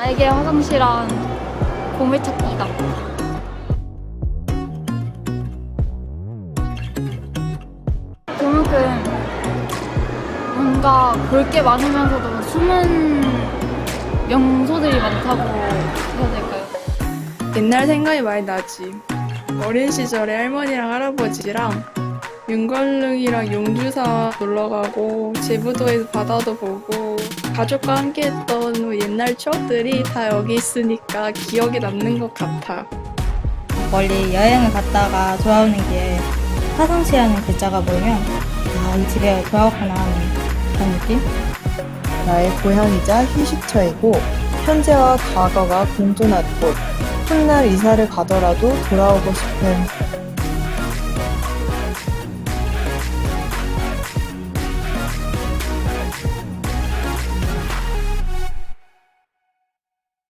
나에게 화장실은 보물찾기다. 그만큼 뭔가 볼 게 많으면서도 숨은 명소들이 많다고 해야 될까요? 옛날 생각이 많이 나지. 어린 시절에 할머니랑 할아버지랑 윤건릉이랑 용주사 놀러 가고 제부도에서 바다도 보고 가족과 함께 했던 뭐 옛날 추억들이 다 여기 있으니까 기억에 남는 것 같아. 멀리 여행을 갔다가 돌아오는 길에 화성시라는 글자가 보이면 아, 이 집에 돌아왔구나 하는 그런 느낌? 나의 고향이자 휴식처이고 현재와 과거가 공존한 곳. 훗날 이사를 가더라도 돌아오고 싶은